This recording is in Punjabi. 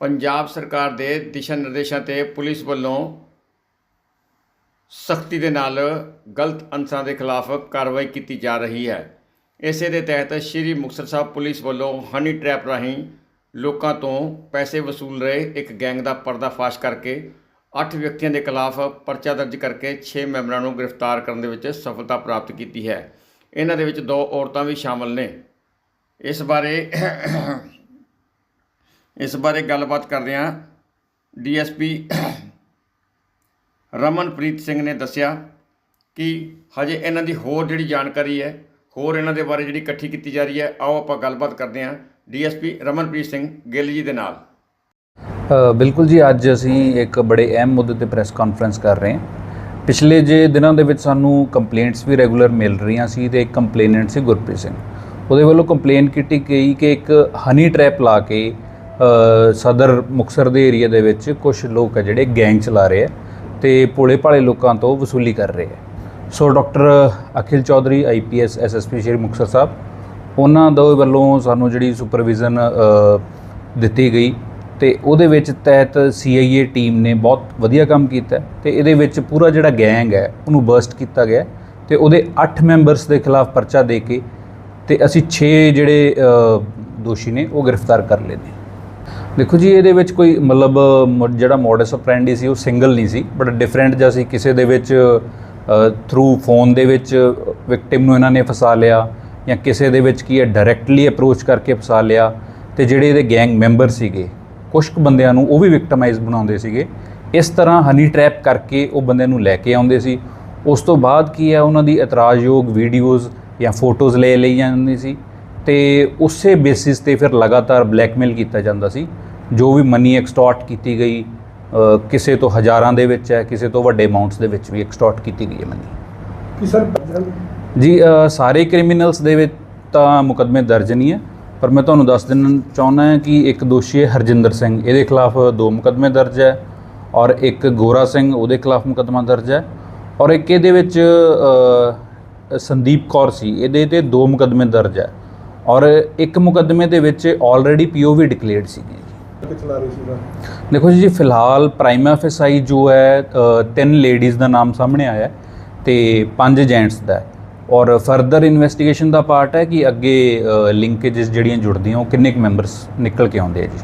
ਪੰਜਾਬ ਸਰਕਾਰ ਦੇ ਦਿਸ਼ਾ ਨਿਰਦੇਸ਼ਾਂ ਤੇ ਪੁਲਿਸ ਵੱਲੋਂ ਸਖਤੀ ਦੇ ਨਾਲ ਗਲਤ ਅਨਸਰਾਂ ਦੇ ਖਿਲਾਫ ਕਾਰਵਾਈ ਕੀਤੀ ਜਾ ਰਹੀ ਹੈ। ਇਸੇ ਦੇ ਤਹਿਤ ਸ਼੍ਰੀ ਮੁਕਤਸਰ ਸਾਹਿਬ ਪੁਲਿਸ ਵੱਲੋਂ ਹਨੀ ਟ੍ਰੈਪ ਰਾਹੀਂ ਲੋਕਾਂ ਤੋਂ ਪੈਸੇ ਵਸੂਲ ਰਹੇ ਇੱਕ ਗੈਂਗ ਦਾ ਪਰਦਾਫਾਸ਼ ਕਰਕੇ 8 ਵਿਅਕਤੀਆਂ ਦੇ ਖਿਲਾਫ ਪਰਚਾ ਦਰਜ ਕਰਕੇ 6 ਮੈਂਬਰਾਂ ਨੂੰ ਗ੍ਰਿਫਤਾਰ ਕਰਨ ਦੇ ਵਿੱਚ ਸਫਲਤਾ ਪ੍ਰਾਪਤ ਕੀਤੀ ਹੈ। ਇਹਨਾਂ ਦੇ ਵਿੱਚ ਦੋ ਔਰਤਾਂ ਵੀ ਸ਼ਾਮਲ ਨੇ। ਇਸ ਬਾਰੇ ਇਸ ਬਾਰੇ ਗੱਲਬਾਤ ਕਰਦੇ ਹਾਂ। ਡੀਐਸਪੀ ਰਮਨਪ੍ਰੀਤ ਸਿੰਘ ਨੇ ਦੱਸਿਆ ਕਿ ਹਜੇ ਇਹਨਾਂ ਦੀ ਹੋਰ ਜਿਹੜੀ ਜਾਣਕਾਰੀ ਹੈ ਹੋਰ ਇਹਨਾਂ ਦੇ ਬਾਰੇ ਜਿਹੜੀ ਇਕੱਠੀ ਕੀਤੀ ਜਾ ਰਹੀ ਹੈ ਆਓ ਆਪਾਂ ਗੱਲਬਾਤ ਕਰਦੇ ਹਾਂ ਡੀਐਸਪੀ ਰਮਨਪ੍ਰੀਤ ਸਿੰਘ ਗਿੱਲ ਜੀ ਦੇ ਨਾਲ। ਅ, ਬਿਲਕੁਲ ਜੀ ਅੱਜ ਅਸੀਂ ਇੱਕ ਬੜੇ ਅਹਿਮ ਮੁੱਦੇ ਤੇ ਪ੍ਰੈਸ ਕਾਨਫਰੰਸ ਕਰ ਰਹੇ ਹਾਂ। ਪਿਛਲੇ ਜੇ ਦਿਨਾਂ ਦੇ ਵਿੱਚ ਸਾਨੂੰ ਕੰਪਲੇਂਟਸ ਵੀ ਰੈਗੂਲਰ ਮਿਲ ਰਹੀਆਂ ਸੀ ਤੇ ਇੱਕ ਕੰਪਲੇਨੈਂਟ ਸੀ ਗੁਰਪ੍ਰੀਤ ਸਿੰਘ। ਉਹਦੇ ਵੱਲੋਂ ਕੰਪਲੇਨ ਕੀਤੀ ਗਈ ਕਿ ਇੱਕ ਹਨੀ ਟ੍ਰੈਪ ਲਾ ਕੇ ਸਦਰ ਮੁਕਸਰ ਦੇ ਏਰੀਆ ਦੇ ਵਿੱਚ ਕੁਝ ਲੋਕ ਆ ਜਿਹੜੇ ਗੈਂਗ ਚਲਾ ਰਹੇ ਆ ਤੇ ਭੋਲੇ ਭਾਲੇ ਲੋਕਾਂ ਤੋਂ ਵਸੂਲੀ ਕਰ ਰਹੇ ਆ। So doctor Akhil Chaudhary IPS SSP Shri Muktsar Sahib, ਉਹਨਾਂ ਦੇ ਵੱਲੋਂ ਸਾਨੂੰ ਜਿਹੜੀ ਸੁਪਰਵਿਜ਼ਨ ਦਿੱਤੀ ਗਈ ਤੇ ਉਹਦੇ ਵਿੱਚ ਤਹਿਤ ਸੀਆਈਏ ਟੀਮ ਨੇ ਬਹੁਤ ਵਧੀਆ ਕੰਮ ਕੀਤਾ ਹੈ ਤੇ ਇਹਦੇ ਵਿੱਚ ਪੂਰਾ ਜਿਹੜਾ ਗੈਂਗ ਹੈ, ਉਹਨੂੰ ਬਰਸਟ ਕੀਤਾ ਗਿਆ ਹੈ ਤੇ ਉਹਦੇ 8 ਮੈਂਬਰਸ ਦੇ ਖਿਲਾਫ ਪਰਚਾ ਦੇ ਕੇ ਤੇ ਅਸੀਂ 6 ਜਿਹੜੇ ਦੋਸ਼ੀ ਨੇ ਉਹ ਗ੍ਰਿਫਤਾਰ ਕਰ ਲਏ ਨੇ। ਦੇਖੋ ਜੀ, ਇਹਦੇ ਵਿੱਚ ਕੋਈ ਮਤਲਬ, ਮ- ਜਿਹੜਾ ਮੋਡਸ ਆਪਰੈਂਡੀ ਸੀ, ਉਹ ਸਿੰਗਲ ਨਹੀਂ ਸੀ ਬਟ ਡਿਫਰੈਂਟ ਜਿਹਾ ਸੀ। ਕਿਸੇ ਦੇ ਵਿੱਚ ਥਰੂ ਫੋਨ ਦੇ ਵਿੱਚ ਵਿਕਟਿਮ ਨੂੰ ਇਹਨਾਂ ਨੇ ਫਸਾ ਲਿਆ, ਜਾਂ ਕਿਸੇ ਦੇ ਵਿੱਚ ਕੀ ਹੈ ਡਾਇਰੈਕਟਲੀ ਅਪਰੋਚ ਕਰਕੇ ਫਸਾ ਲਿਆ, ਤੇ ਜਿਹੜੇ ਇਹਦੇ ਗੈਂਗ ਮੈਂਬਰ ਸੀਗੇ ਕੁਝ ਕੁ ਬੰਦਿਆਂ ਨੂੰ ਉਹ ਵੀ ਵਿਕਟਮਾਈਜ਼ ਬਣਾਉਂਦੇ ਸੀਗੇ। ਇਸ ਤਰ੍ਹਾਂ ਹਨੀ ਟ੍ਰੈਪ ਕਰਕੇ ਉਹ ਬੰਦੇ ਨੂੰ ਲੈ ਕੇ ਆਉਂਦੇ ਸੀ। ਉਸ ਤੋਂ ਬਾਅਦ ਕੀ ਹੈ, ਉਹਨਾਂ ਦੀ ਇਤਰਾਜ਼ਯੋਗ ਵੀਡੀਓਜ਼ ਜਾਂ ਫੋਟੋਜ਼ ਲੈ ਲਈ ਜਾਂਦੀ ਸੀ। ਤੇ ਉਸੇ ਬੇਸਿਸ ਤੇ ਫਿਰ ਲਗਾਤਾਰ ਬਲੈਕਮੇਲ ਕੀਤਾ ਜਾਂਦਾ ਸੀ ਜੋ ਵੀ ਮਨੀ ਐਕਸਟੋਰਟ ਕੀਤੀ ਗਈ ਕਿਸੇ ਤੋਂ ਹਜ਼ਾਰਾਂ ਦੇ ਵਿੱਚ ਹੈ ਕਿਸੇ ਤੋਂ ਵੱਡੇ ਅਮਾਉਂਟਸ ਦੇ ਵਿੱਚ ਵੀ ਐਕਸਟੋਰਟ ਕੀਤੀ ਗਈ ਹੈ ਮਨੀ ਕਿ ਸਰ ਜੀ ਸਾਰੇ ਕ੍ਰਿਮੀਨਲਸ ਦੇ ਵਿੱਚ ਤਾਂ ਮੁਕੱਦਮੇ ਦਰਜ ਨਹੀਂ ਹੈ ਪਰ ਮੈਂ ਤੁਹਾਨੂੰ ਦੱਸ ਦੇਣਾ ਚਾਹੁੰਦਾ ਹਾਂ ਕਿ ਇੱਕ ਦੋਸ਼ੀ ਹੈ ਹਰਜਿੰਦਰ ਸਿੰਘ ਇਹਦੇ ਖਿਲਾਫ ਦੋ ਮੁਕੱਦਮੇ ਦਰਜ ਹੈ ਔਰ ਇੱਕ ਗੋਰਾ ਸਿੰਘ ਉਹਦੇ ਖਿਲਾਫ ਮੁਕੱਦਮਾ ਦਰਜ ਹੈ ਔਰ ਇੱਕ ਇਹਦੇ ਵਿੱਚ ਸੰਦੀਪ ਕੌਰ ਸੀ ਇਹਦੇ ਤੇ ਦੋ ਮੁਕੱਦਮੇ ਦਰਜ ਹੈ। ਔਰ ਇੱਕ ਮੁਕੱਦਮੇ ਦੇ ਵਿੱਚ ਆਲਰੇਡੀ ਪੀਓਵੀ ਡਿਕਲੇਅਰਡ ਸੀਗੀ ਚਲਾ ਰਹੀ ਸੀ ਸਰ ਦੇਖੋ ਜੀ ਫਿਲਹਾਲ ਪ੍ਰਾਈਮਾ ਫੈਸਾਈ ਜੋ ਹੈ ਤਿੰਨ ਲੇਡੀਜ਼ ਦਾ ਨਾਮ ਸਾਹਮਣੇ ਆਇਆ ਤੇ ਪੰਜ ਜੈਂਟਸ ਦਾ ਔਰ ਫਰਦਰ ਇਨਵੈਸਟੀਗੇਸ਼ਨ ਦਾ ਪਾਰਟ ਹੈ ਕਿ ਅੱਗੇ ਲਿੰਕੇजेस ਜਿਹੜੀਆਂ ਜੁੜਦੀਆਂ ਉਹ ਕਿੰਨੇ ਕੁ ਮੈਂਬਰਸ ਨਿਕਲ ਕੇ ਆਉਂਦੇ ਆ ਜੀ।